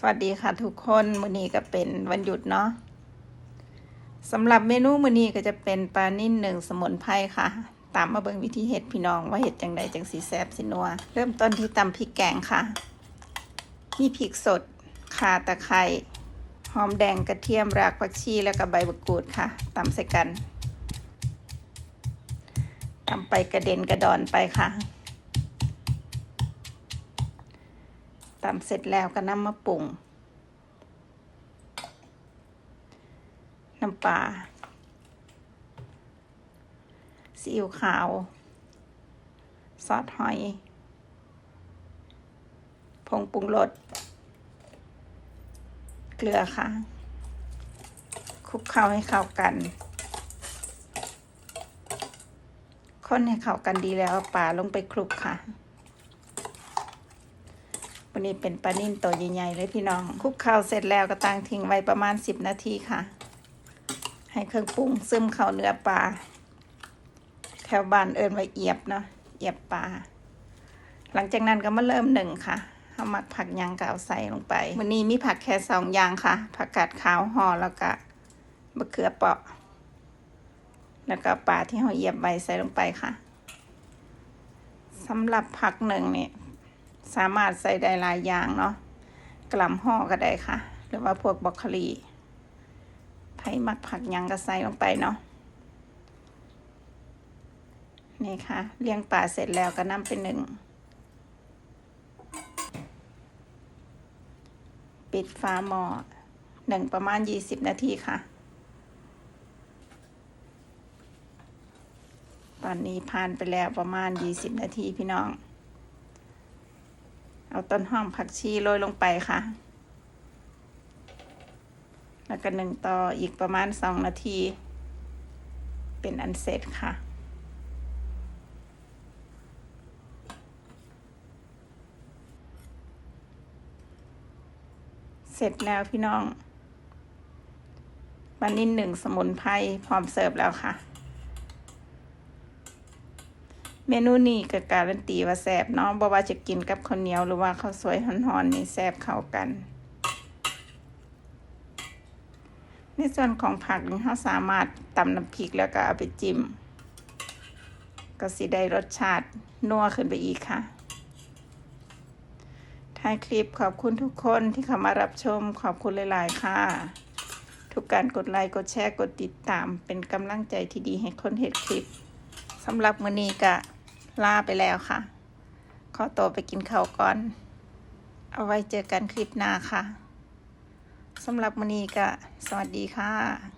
สวัสดีค่ะทุกคนมื้อนี้ก็เป็นวันหยุดเนาะสำหรับเมนูมื้อนี้ก็จะเป็นปลานิ่นหนึ่งสมุนไพรค่ะ ตามมาเบิ่งวิธีเฮ็ดพี่น้องว่าเฮ็ดจังใดจังสีแซบสินัว เริ่มต้นที่ตำพริกแกงค่ะ มีพริกสดข่าตะไคร้หอมแดงกระเทียมรากผักชีแล้วก็ใบมะกรูดค่ะตำใส่กันตำไปกระเด็นกระดอนไปค่ะ ตำเสร็จแล้วก็นำมาปรุง น้ำปลาซีอิ๊วขาว ซอสหอย ผงปรุงรส เกลือค่ะ คลุกเข้าให้เข้ากัน คนให้เข้ากันดีแล้วปลาลงไปคลุกค่ะ วันนี้เป็นปลานิ่นตัวใหญ่ๆเลยพี่น้องคลุกเข้าเสร็จแล้วก็ตั้งทิ้งไว้ประมาณสิบนาทีค่ะ ให้เครื่องปรุงซึมเข้าเนื้อปลาแถวบ้านเอิญไว้เอียบเนาะเอียบปลาหลังจากนั้นก็มาเริ่มหนึ่งค่ะเอาหมักผักยางก็เอาใส่ลงไปวันนี้มีผักแค่สองอย่างค่ะ ผักกาดขาวห่อแล้วก็มะเขือเปราะ แล้วก็ปลาที่เราเอียบใบใส่ลงไปค่ะสำหรับผักหนึ่งเนี่ย สามารถใส่ได้หลายอย่างเนาะกล่ำห่อก็ได้ค่ะ หรือว่าพวกบรอกโคลีไผ่มักผักยังก็ใส่ลงไปเนาะนี่ค่ะเลี้ยงปลาเสร็จแล้วก็นำไปหนึ่ง ปิดฝาหม้อหนึ่งประมาณยี่สิบนาทีค่ะ ตอนนี้ผ่านไปแล้วประมาณยี่สิบนาทีพี่น้อง เอาต้นหอมผักชีโรยลงไปค่ะ แล้วก็หนึ่งต่ออีกประมาณสองนาที เป็นอันเสร็จค่ะ เสร็จแล้วพี่น้องบันนินหนึ่งสมุนไพรพร้อมเสิร์ฟแล้วค่ะ เมนูนี้ก็การันตีว่าแซ่บเนาะบ่ว่าจะกินกับข้าวเหนียวหรือว่าข้าวสวยฮ้อนๆนี่แซ่บเข้ากัน ในส่วนของผักนี่เราสามารถตำน้ำพริกแล้วก็เอาไปจิ้ม ก็สิได้รสชาตินัวขึ้นไปอีกค่ะท้ายคลิปขอบคุณทุกคนที่เข้ามารับชมขอบคุณหลาย ๆ ค่ะ ทุกการกดไลค์กดแชร์กดติดตามเป็นกำลังใจที่ดีให้คนเห็นคลิปสำหรับมือนี้ก็ ลาไปแล้วค่ะ ขอตัวไปกินข้าวก่อน เอาไว้เจอกันคลิปหน้าค่ะสำหรับมื้อนี้ก็สวัสดีค่ะ